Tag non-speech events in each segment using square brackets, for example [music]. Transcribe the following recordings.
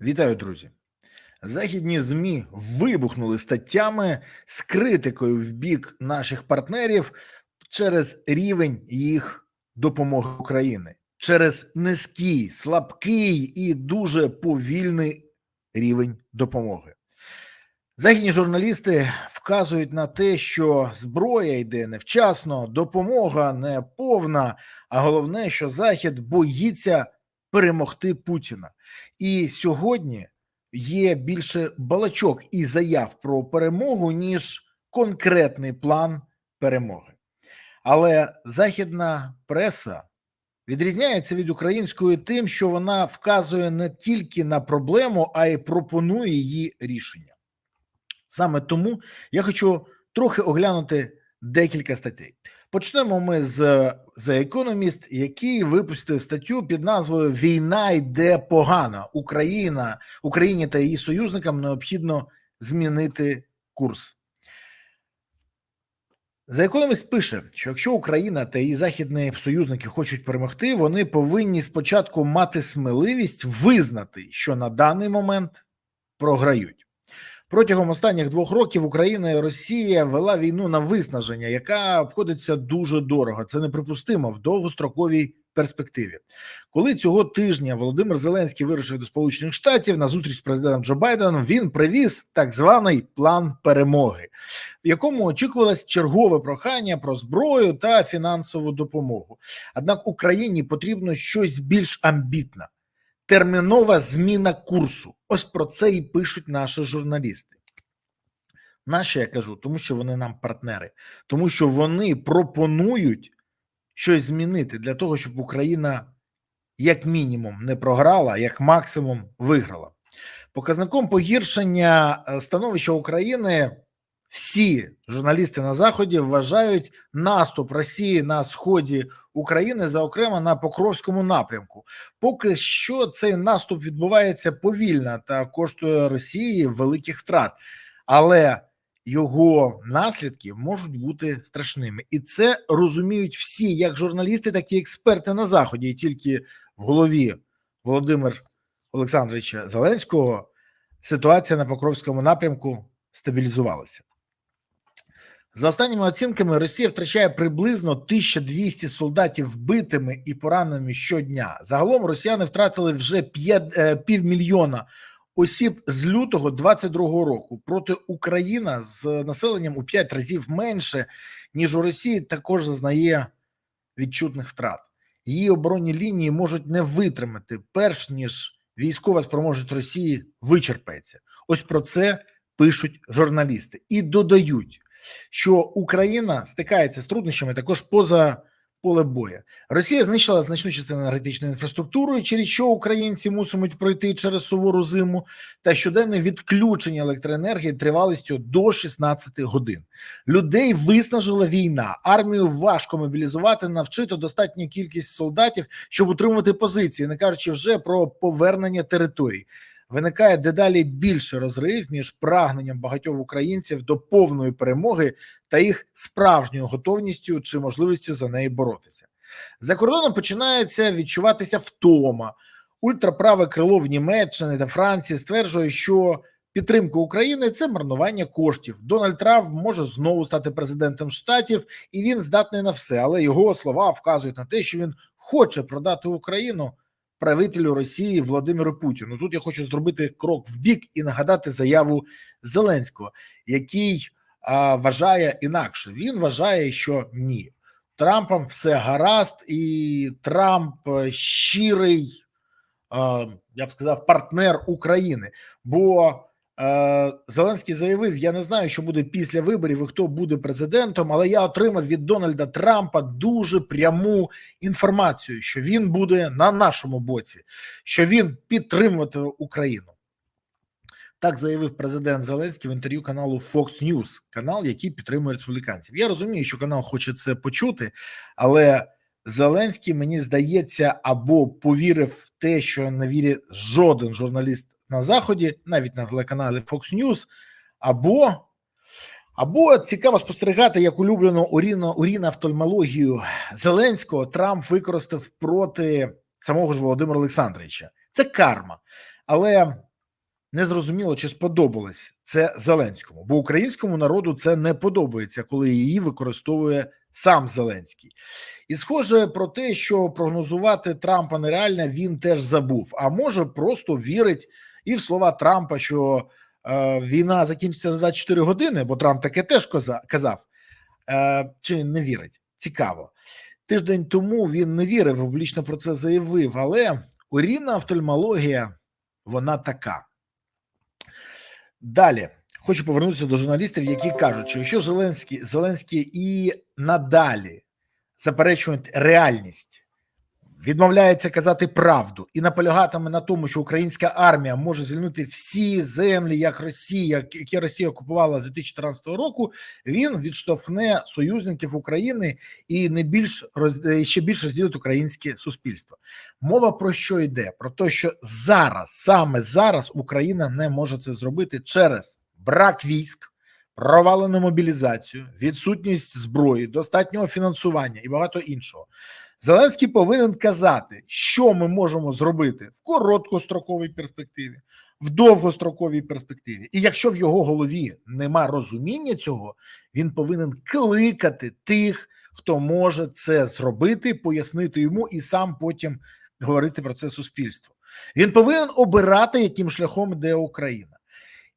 Вітаю, друзі. Західні ЗМІ вибухнули статтями з критикою в бік наших партнерів через рівень їх допомоги Україні, через низький, слабкий і дуже повільний рівень допомоги. Західні журналісти вказують на те, що зброя йде невчасно, допомога не повна, а головне, що Захід боїться перемогти Путіна. І сьогодні є більше балачок і заяв про перемогу, ніж конкретний план перемоги. Але західна преса відрізняється від української тим, що вона вказує не тільки на проблему, а й пропонує її рішення. Саме тому я хочу трохи оглянути декілька статей. Почнемо ми з The Economist, який випустив статтю під назвою Війна йде погано. Україна Україні та її союзникам необхідно змінити курс. The Economist пише, що якщо Україна та її західні союзники хочуть перемогти, вони повинні спочатку мати сміливість визнати, що на даний момент програють. Протягом останніх двох років Україна і Росія вела війну на виснаження, яка обходиться дуже дорого. Це неприпустимо в довгостроковій перспективі. Коли цього тижня Володимир Зеленський вирушив до Сполучених Штатів на зустріч з президентом Джо Байденом, він привіз так званий план перемоги, в якому очікувалось чергове прохання про зброю та фінансову допомогу. Однак Україні потрібно щось більш амбітне термінова зміна курсу. Ось про це і пишуть наші журналісти. Наші я кажу, тому що вони нам партнери, тому що вони пропонують щось змінити для того, щоб Україна, як мінімум, не програла, як максимум виграла. Показником погіршення е, становища України всі журналісти на заході вважають наступ Росії на сході України, зокрема на Покровському напрямку. Поки що цей наступ відбувається повільно та коштує Росії великих втрат, але його наслідки можуть бути страшними, і це розуміють всі, як журналісти, так і експерти на заході. І тільки в голові Володимир Олександровича Зеленського ситуація на Покровському напрямку стабілізувалася. За останніми оцінками, Росія втрачає приблизно 1200 солдатів вбитими і пораненими щодня. Загалом росіяни втратили вже 5, е, півмільйона осіб з лютого 22-го року. Проти Україна з населенням у 5 разів менше ніж у Росії. Також зазнає відчутних втрат. Її оборонні лінії можуть не витримати, перш ніж військова спроможність Росії вичерпається. Ось про це пишуть журналісти і додають що Україна стикається з труднощами також поза поле боя. Росія знищила значну частину енергетичної інфраструктури, через що українці мусимуть пройти через сувору зиму та щоденне відключення електроенергії тривалістю до 16 годин. Людей виснажила війна. Армію важко мобілізувати, навчити достатню кількість солдатів, щоб утримувати позиції, не кажучи вже про повернення територій виникає дедалі більше розрив між прагненням багатьох українців до повної перемоги та їх справжньою готовністю чи можливістю за неї боротися. За кордоном починається відчуватися втома. Ультраправе крило в Німеччині та Франції стверджує, що підтримка України це марнування коштів. Дональд Трамп може знову стати президентом штатів, і він здатний на все. Але його слова вказують на те, що він хоче продати Україну правителю Росії Володимиру Путіну. Тут я хочу зробити крок в бік і нагадати заяву Зеленського, який а, вважає інакше. Він вважає, що ні, Трампом все гаразд, і Трамп е, щирий, а, я б сказав, партнер України. бо Зеленський заявив: я не знаю, що буде після виборів і хто буде президентом, але я отримав від Дональда Трампа дуже пряму інформацію, що він буде на нашому боці, що він підтримуватиме Україну. Так заявив президент Зеленський в інтерв'ю каналу Fox News, канал, який підтримує республіканців. Я розумію, що канал хоче це почути, але Зеленський мені здається або повірив в те, що не вірить жоден журналіст на заході, навіть на телеканалі Fox News, або або цікаво спостерігати, як улюблену уріно, урінофтальмологію Зеленського Трамп використав проти самого ж Володимира Олександровича. Це карма. Але незрозуміло, чи сподобалось це Зеленському, бо українському народу це не подобається, коли її використовує сам Зеленський. І схоже про те, що прогнозувати Трампа нереально, він теж забув. А може, просто вірить і в слова Трампа, що е, війна закінчиться за 24 години, бо Трамп таке теж казав. Е, чи не вірить? Цікаво. Тиждень тому він не вірив, публічно про це заявив. Але урінна офтальмологія вона така. Далі хочу повернутися до журналістів, які кажуть, що якщо Зеленський, Зеленський і надалі заперечують реальність, відмовляється казати правду і наполягатиме на тому, що українська армія може звільнити всі землі, як Росія, які Росія окупувала з 2014 року, він відштовхне союзників України і не більш роз е, ще більше розділить українське суспільство. Мова про що йде? Про те, що зараз, саме зараз, Україна не може це зробити через брак військ, провалену мобілізацію, відсутність зброї, достатнього фінансування і багато іншого. Зеленський повинен казати, що ми можемо зробити в короткостроковій перспективі, в довгостроковій перспективі. І якщо в його голові нема розуміння цього, він повинен кликати тих, хто може це зробити, пояснити йому і сам потім говорити про це суспільству. Він повинен обирати, яким шляхом йде Україна,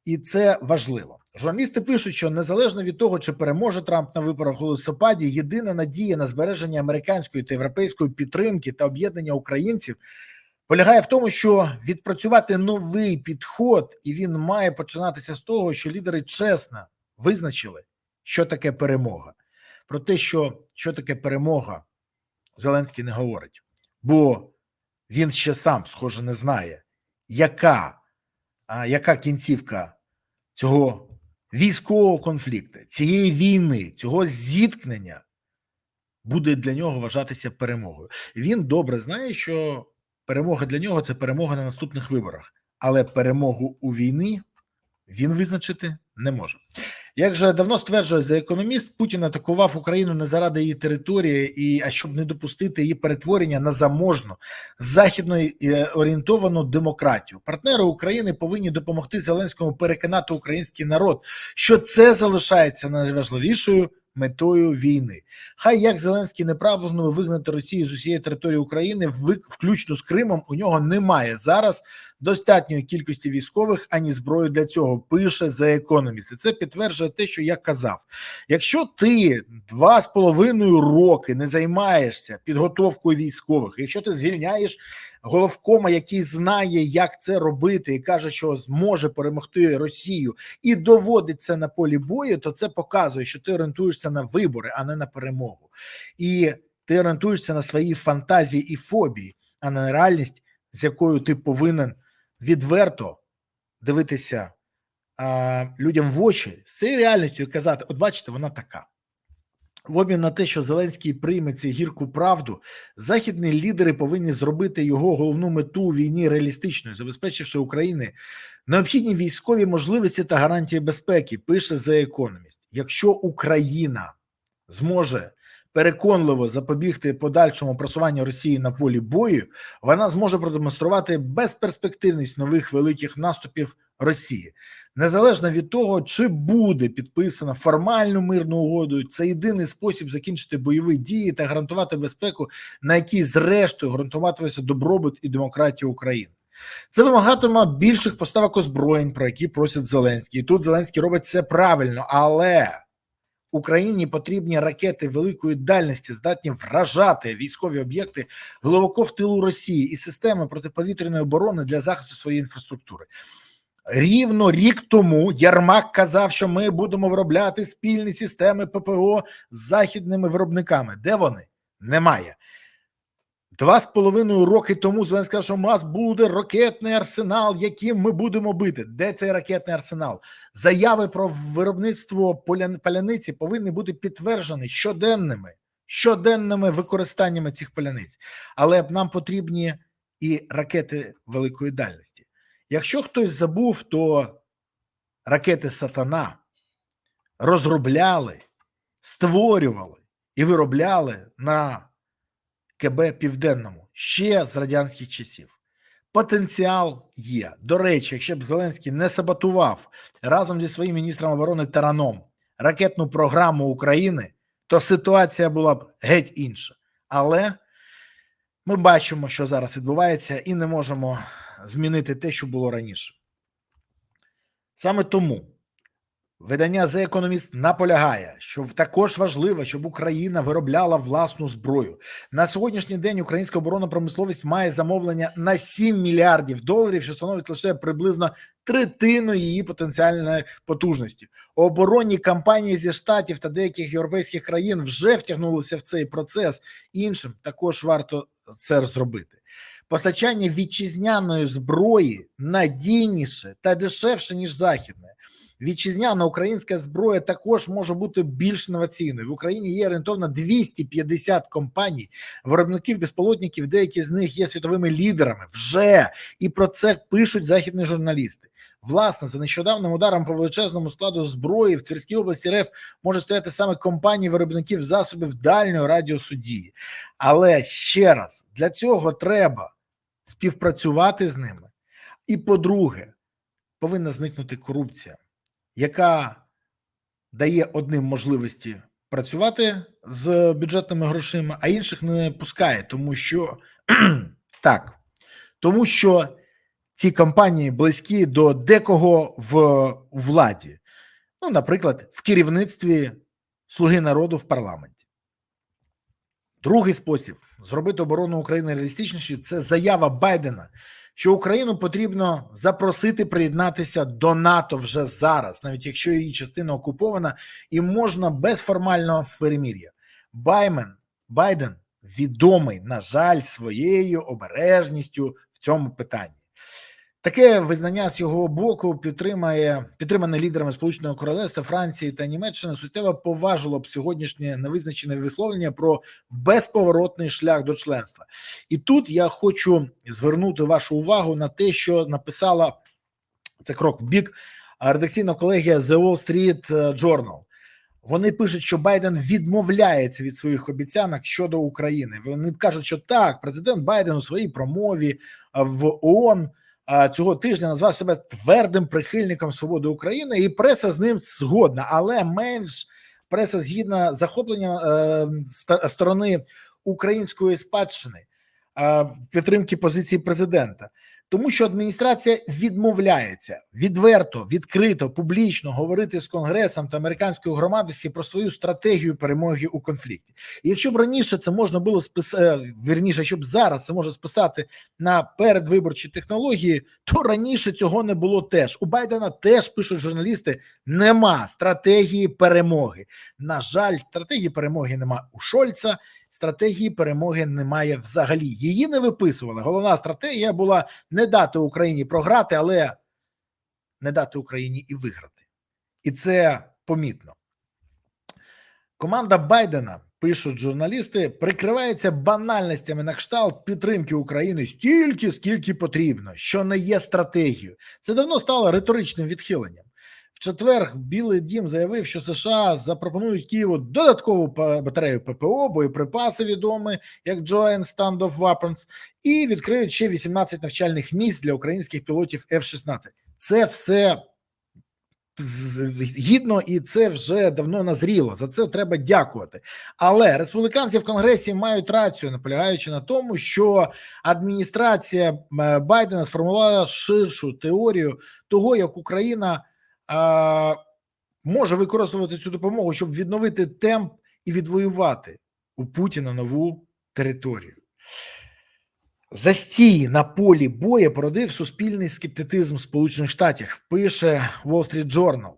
і це важливо. Журналісти пишуть, що незалежно від того, чи переможе Трамп на виборах у листопаді, єдина надія на збереження американської та європейської підтримки та об'єднання українців полягає в тому, що відпрацювати новий підход, і він має починатися з того, що лідери чесно визначили, що таке перемога. Про те, що, що таке перемога, Зеленський не говорить, бо він ще сам, схоже, не знає, яка, яка кінцівка цього військового конфлікту, цієї війни, цього зіткнення буде для нього вважатися перемогою. Він добре знає, що перемога для нього це перемога на наступних виборах, але перемогу у війні він визначити не може. Як же давно стверджує за економіст, Путін атакував Україну не заради її території, і а щоб не допустити її перетворення на заможну західно е, орієнтовану демократію. Партнери України повинні допомогти Зеленському переконати український народ, що це залишається найважливішою метою війни. Хай як Зеленський не вигнати Росію з усієї території України, включно з Кримом, у нього немає зараз достатньої кількості військових ані зброї для цього. Пише The Economist. І це підтверджує те, що я казав. Якщо ти два з половиною роки не займаєшся підготовкою військових, якщо ти звільняєш головкома, який знає, як це робити, і каже, що зможе перемогти Росію, і доводить це на полі бою, то це показує, що ти орієнтуєшся на вибори, а не на перемогу. І ти орієнтуєшся на свої фантазії і фобії, а не на реальність, з якою ти повинен відверто дивитися а, людям в очі з цією реальністю і казати: от бачите, вона така. В обмін на те, що Зеленський прийме цю гірку правду, західні лідери повинні зробити його головну мету у війні реалістичною, забезпечивши Україні необхідні військові можливості та гарантії безпеки. Пише The Economist. Якщо Україна зможе переконливо запобігти подальшому просуванню Росії на полі бою, вона зможе продемонструвати безперспективність нових великих наступів Росії. Незалежно від того, чи буде підписано формальну мирну угоду, це єдиний спосіб закінчити бойові дії та гарантувати безпеку, на якій зрештою гарантуватиметься добробут і демократія України. Це вимагатиме більших поставок озброєнь, про які просять Зеленський. І тут Зеленський робить все правильно, але Україні потрібні ракети великої дальності, здатні вражати військові об'єкти глибоко в тилу Росії і системи протиповітряної оборони для захисту своєї інфраструктури. Рівно рік тому Ярмак казав, що ми будемо виробляти спільні системи ППО з західними виробниками. Де вони? Немає. Два з половиною роки тому Зеленський сказав, що у нас буде ракетний арсенал, яким ми будемо бити. Де цей ракетний арсенал? Заяви про виробництво паляниці повинні бути підтверджені щоденними, щоденними використаннями цих паляниць. Але нам потрібні і ракети великої дальності. Якщо хтось забув, то ракети Сатана розробляли, створювали і виробляли на КБ Південному ще з радянських часів. Потенціал є. До речі, якщо б Зеленський не саботував разом зі своїм міністром оборони Тараном ракетну програму України, то ситуація була б геть інша. Але ми бачимо, що зараз відбувається, і не можемо змінити те, що було раніше. Саме тому видання The Economist наполягає, що також важливо, щоб Україна виробляла власну зброю. На сьогоднішній день українська оборонна промисловість має замовлення на 7 мільярдів доларів, що становить лише приблизно третину її потенціальної потужності. Оборонні кампанії зі штатів та деяких європейських країн вже втягнулися в цей процес. Іншим також варто це зробити. Постачання вітчизняної зброї надійніше та дешевше ніж західне. Вітчизняна українська зброя також може бути більш інноваційною. В Україні є орієнтовно 250 компаній, виробників безполотників. Деякі з них є світовими лідерами вже і про це пишуть західні журналісти. Власне, за нещодавним ударом по величезному складу зброї в Тверській області РФ може стояти саме компанії виробників засобів дальнього радіусу дії. Але ще раз для цього треба співпрацювати з ними. І по-друге, повинна зникнути корупція, яка дає одним можливості працювати з бюджетними грошима, а інших не пускає, тому що [clears throat] так, тому що ці компанії близькі до декого в владі, ну, наприклад, в керівництві Слуги народу в парламенті. Другий спосіб. Зробити оборону України реалістичнішою – це заява Байдена, що Україну потрібно запросити приєднатися до НАТО вже зараз, навіть якщо її частина окупована, і можна без формального перемір'я. Баймен Байден відомий, на жаль, своєю обережністю в цьому питанні. Таке визнання з його боку підтримає підтримане лідерами Сполученого Королевства, Франції та Німеччини суттєво поважило б сьогоднішнє невизначене висловлення про безповоротний шлях до членства. І тут я хочу звернути вашу увагу на те, що написала це крок в бік редакційна колегія The Wall Street Journal. Вони пишуть, що Байден відмовляється від своїх обіцянок щодо України. Вони кажуть, що так, президент Байден у своїй промові в ООН цього тижня назвав себе твердим прихильником свободи України, і преса з ним згодна, але менш преса згідна захопленням е, сторони української спадщини е, підтримки позиції президента. Тому що адміністрація відмовляється відверто, відкрито, публічно говорити з конгресом та американською громадськістю про свою стратегію перемоги у конфлікті. І якщо б раніше це можна було списати, вірніше, щоб зараз це може списати на передвиборчі технології, то раніше цього не було теж. У Байдена теж пишуть журналісти: нема стратегії перемоги. На жаль, стратегії перемоги нема у Шольца стратегії перемоги немає взагалі. Її не виписували. Головна стратегія була не дати Україні програти, але не дати Україні і виграти. І це помітно. Команда Байдена. Пишуть журналісти, прикривається банальностями на кшталт підтримки України стільки, скільки потрібно, що не є стратегією. Це давно стало риторичним відхиленням четвер Білий Дім заявив, що США запропонують Києву додаткову батарею ППО, боєприпаси відомі як Joint Standoff Weapons, і відкриють ще 18 навчальних місць для українських пілотів F-16. Це все гідно, і це вже давно назріло. За це треба дякувати. Але республіканці в конгресі мають рацію, наполягаючи на тому, що адміністрація е, Байдена сформувала ширшу теорію того, як Україна може використовувати цю допомогу, щоб відновити темп і відвоювати у Путіна нову територію. Застій на полі бою породив суспільний скептицизм Сполучених Штатів. Пише Wall Street Journal.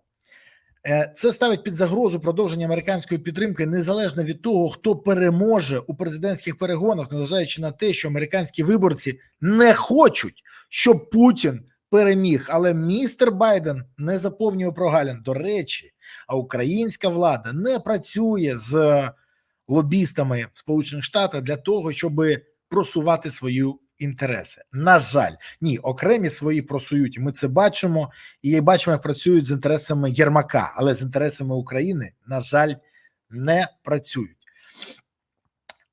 Е, це ставить під загрозу продовження американської підтримки незалежно від того, хто переможе у президентських перегонах, незважаючи на те, що американські виборці не хочуть, щоб Путін переміг, але містер Байден не заповнює прогалин. До речі, а українська влада не працює з лобістами в Сполучених Штатах для того, щоб просувати свої інтереси. На жаль, ні, окремі свої просують. Ми це бачимо і бачимо, як працюють з інтересами Єрмака, але з інтересами України, на жаль, не працюють.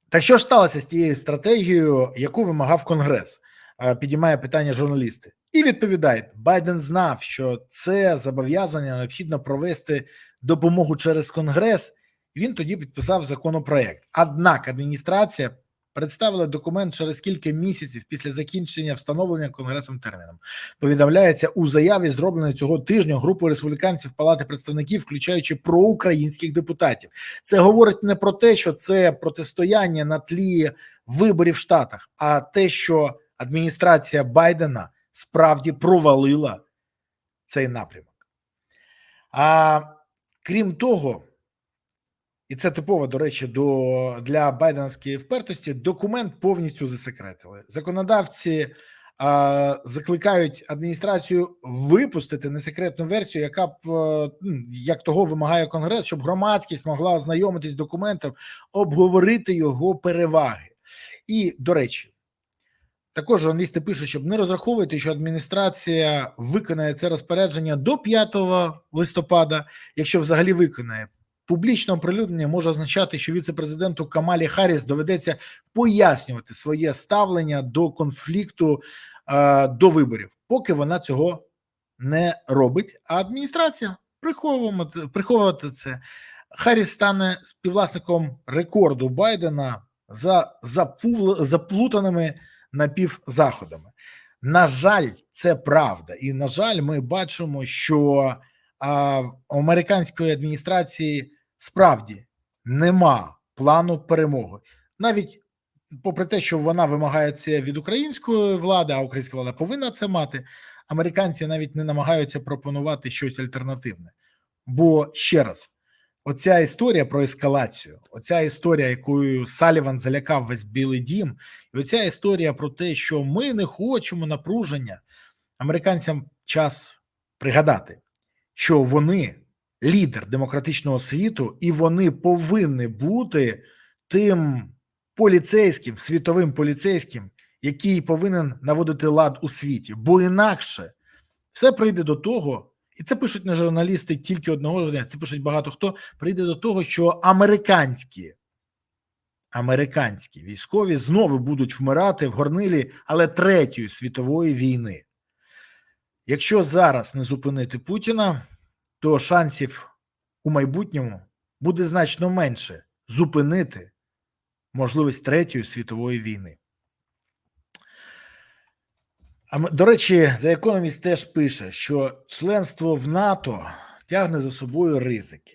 Так що ж сталося з тією стратегією, яку вимагав Конгрес? е, підіймає питання журналісти. І відповідає: Байден знав, що це зобов'язання необхідно провести допомогу через Конгрес. Він тоді підписав законопроект. Однак адміністрація представила документ через кілька місяців після закінчення встановлення конгресом терміном. Повідомляється у заяві, зробленої цього тижня групою республіканців Палати представників, включаючи проукраїнських депутатів. Це говорить не про те, що це протистояння на тлі виборів в Штатах, а те, що адміністрація Байдена справді провалила цей напрямок. А крім того, і це типово, до речі, до для байденської впертості. Документ повністю засекретили. Законодавці а, закликають адміністрацію випустити несекретну версію, яка б е, як того вимагає конгрес, щоб громадськість могла ознайомитись з документом, обговорити його переваги. І до речі, також журналісти пишуть, щоб не розраховувати, що адміністрація виконає це розпорядження до 5 листопада, якщо взагалі виконає. Публічне оприлюднення може означати, що віце-президенту Камалі Харріс доведеться пояснювати своє ставлення до конфлікту е, до виборів, поки вона цього не робить. А адміністрація приховувати, приховувати це. Харріс стане співвласником рекорду Байдена за заплутаними напівзаходами. На жаль, це правда, і на жаль, ми бачимо, що а, американської адміністрації справді нема плану перемоги, навіть попри те, що вона вимагає це від української влади, а українська влада повинна це мати. Американці навіть не намагаються пропонувати щось альтернативне. Бо ще раз, оця історія про ескалацію, оця історія, якою Саліван залякав весь Білий Дім, і оця історія про те, що ми не хочемо напруження, американцям час пригадати, що вони лідер демократичного світу, і вони повинні бути тим поліцейським, світовим поліцейським, який повинен наводити лад у світі, бо інакше все прийде до того, і це пишуть не журналісти тільки одного дня, це пишуть багато хто. Прийде до того, що американські американські військові знову будуть вмирати в горнилі, але третьої світової війни. Якщо зараз не зупинити Путіна, то шансів у майбутньому буде значно менше зупинити можливість третьої світової війни. До речі, The Economist теж пише, що членство в НАТО тягне за собою ризики.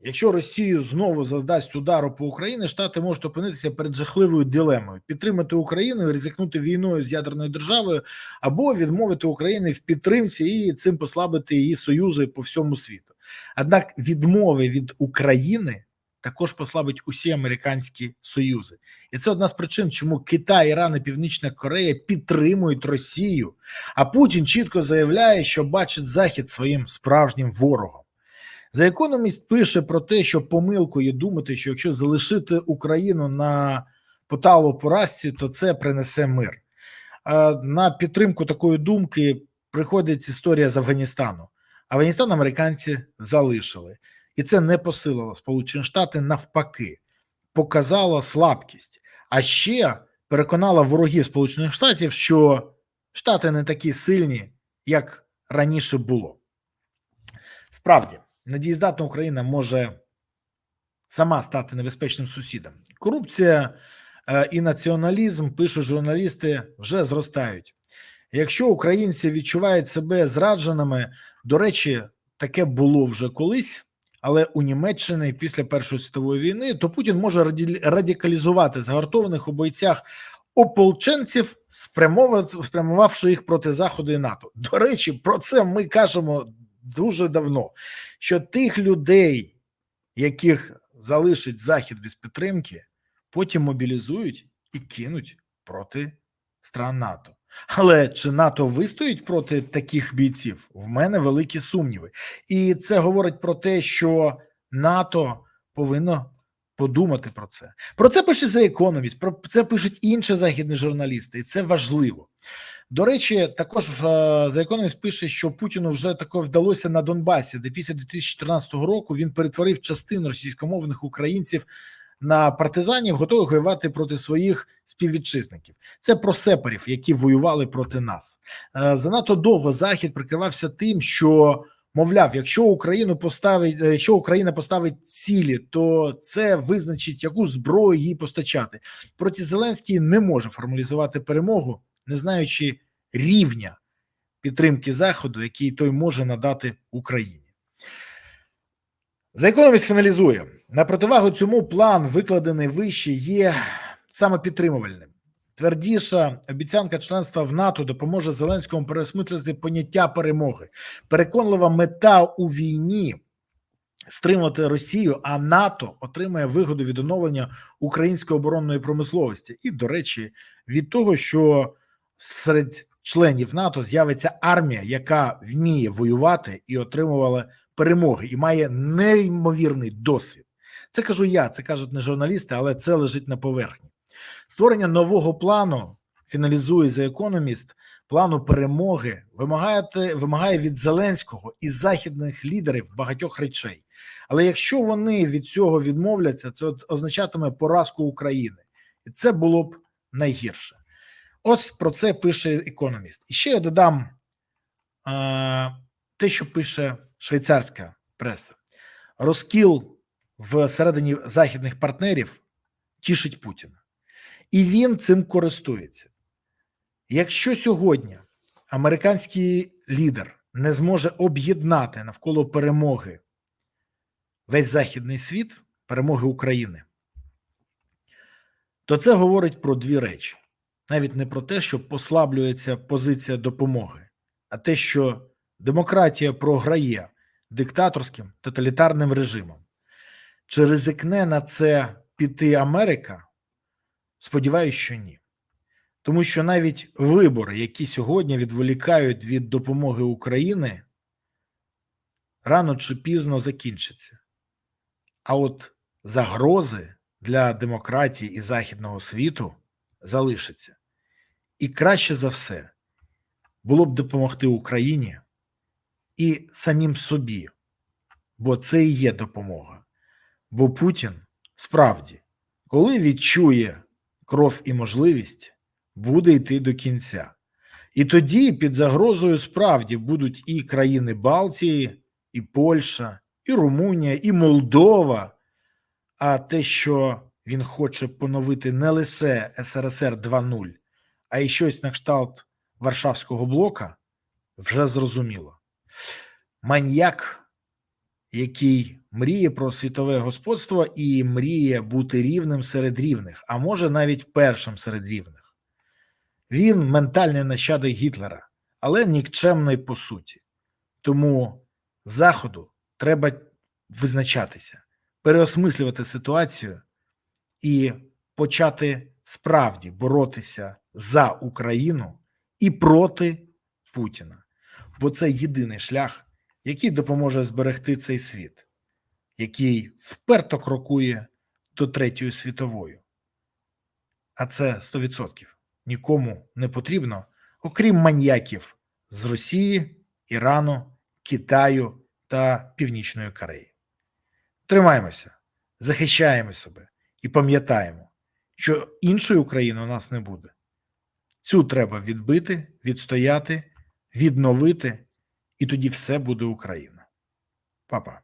Якщо Росію знову завдасть удару по Україні, Штати можуть опинитися перед жахливою дилемою: підтримати Україну ризикнути війною з ядерною державою, або відмовити Україні в підтримці і цим послабити її союзи по всьому світу. Однак відмови від України також послабить усі американські союзи, і це одна з причин, чому Китай, Іран і Північна Корея підтримують Росію. А Путін чітко заявляє, що бачить Захід своїм справжнім ворогом. За Economist пише про те, що помилкою думати, що якщо залишити Україну на поталу поразці, то це принесе мир. На підтримку такої думки приходить історія з Афганістану. Афганістан американці залишили, і це не посилило Сполучені Штати навпаки, показало слабкість, а ще переконало ворогів Сполучених Штатів, що Штати не такі сильні, як раніше було. Справді недієздатна Україна може сама стати небезпечним сусідом. Корупція е, і націоналізм, пишуть журналісти, вже зростають. Якщо українці відчувають себе зрадженими, до речі, таке було вже колись, але у Німеччині після Першої світової війни, то Путін може радикалізувати загартованих у бойцях ополченців, спрямувавши їх проти Заходу і НАТО. До речі, про це ми кажемо дуже давно, що тих людей, яких залишить захід без підтримки, потім мобілізують і кинуть проти стран НАТО. Але чи НАТО вистоїть проти таких бійців? В мене великі сумніви, і це говорить про те, що НАТО повинно подумати про це. Про це пише The Economist, про це пишуть інші західні журналісти, і це важливо. До речі, також за Economist пише, що Путіну вже таке вдалося на Донбасі, де після 2014 року він перетворив частину російськомовних українців на партизанів, готових воювати проти своїх співвітчизників. Це про сепарів, які воювали проти нас. Е, занадто довго захід прикривався тим, що мовляв, якщо Україну поставить, е, якщо Україна поставить цілі, то це визначить, яку зброю їй постачати. Проти Зеленський не може формалізувати перемогу, не знаючи рівня підтримки Заходу, який той може надати Україні. За економіст фіналізує на противагу цьому план, викладений вище, є саме підтримувальним. Твердіша обіцянка членства в НАТО допоможе Зеленському переосмислити поняття перемоги. Переконлива мета у війні стримувати Росію, а НАТО отримає вигоду від оновлення української оборонної промисловості. І, до речі, від того, що серед членів НАТО з'явиться армія, яка вміє воювати і отримувала перемоги, і має неймовірний досвід. Це кажу я, це кажуть не журналісти, але це лежить на поверхні. Створення нового плану фіналізує за економіст плану перемоги, вимагає, вимагає від Зеленського і західних лідерів багатьох речей. Але якщо вони від цього відмовляться, це означатиме поразку України, і це було б найгірше. Ось про це пише економіст. І ще я додам а, те, що пише швейцарська преса. Розкіл всередині західних партнерів тішить Путіна, і він цим користується. Якщо сьогодні американський лідер не зможе об'єднати навколо перемоги весь західний світ, перемоги України, то це говорить про дві речі: навіть не про те, що послаблюється позиція допомоги, а те, що демократія програє диктаторським тоталітарним режимом. Чи ризикне на це піти Америка? Сподіваюсь, що ні. Тому що навіть вибори, які сьогодні відволікають від допомоги України, рано чи пізно закінчаться. А от загрози для демократії і західного світу залишаться. І краще за все було б допомогти Україні і самим собі, бо це і є допомога. Бо Путін справді, коли відчує кров і можливість, буде йти до кінця. І тоді під загрозою справді будуть і країни Балтії, і Польща, і Румунія, і Молдова. А те, що він хоче поновити не лише СРСР 2.0, а й щось на кшталт Варшавського блока, вже зрозуміло. Маньяк, який мріє про світове господство і мріє бути рівним серед рівних, а може навіть першим серед рівних. Він ментальний нащадок Гітлера, але нікчемний по суті. Тому Заходу треба визначатися, переосмислювати ситуацію і почати справді боротися за Україну і проти Путіна, бо це єдиний шлях, який допоможе зберегти цей світ, який вперто крокує до Третьої світової. А це 100% нікому не потрібно, окрім маньяків з Росії, Ірану, Китаю та Північної Кореї. Тримаємося, захищаємо себе і пам'ятаємо, що іншої України у нас не буде. Цю треба відбити, відстояти, відновити, і тоді все буде Україна. Па-па.